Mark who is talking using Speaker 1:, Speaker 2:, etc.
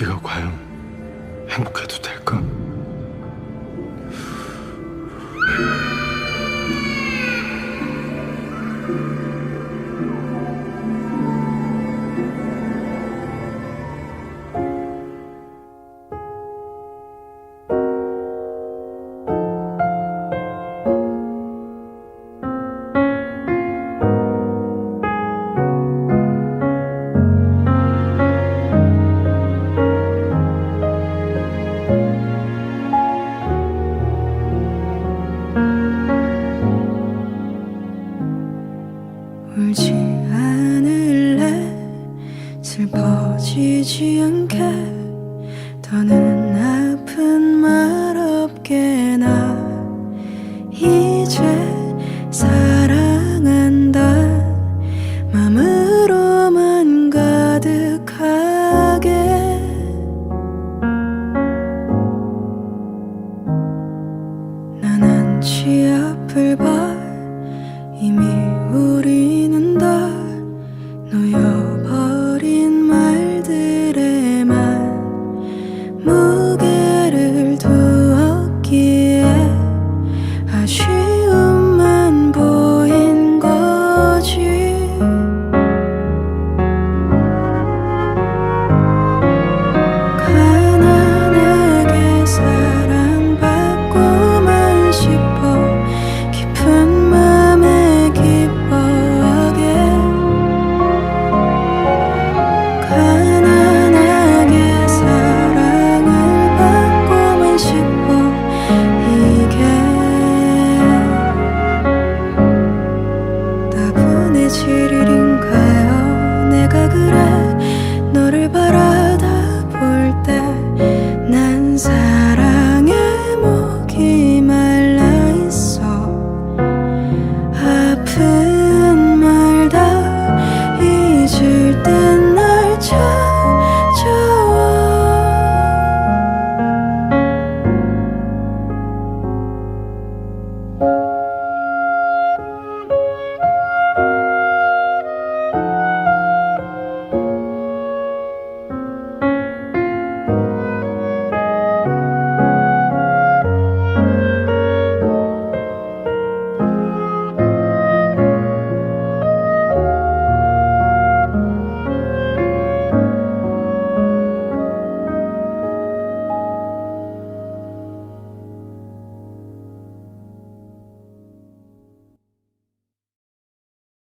Speaker 1: 네가 과연 행복해도 될까?
Speaker 2: 울지 않을래? 슬퍼지지 않게 더는 아픈 말 없게 나 왠지 앞을 봐. 그래.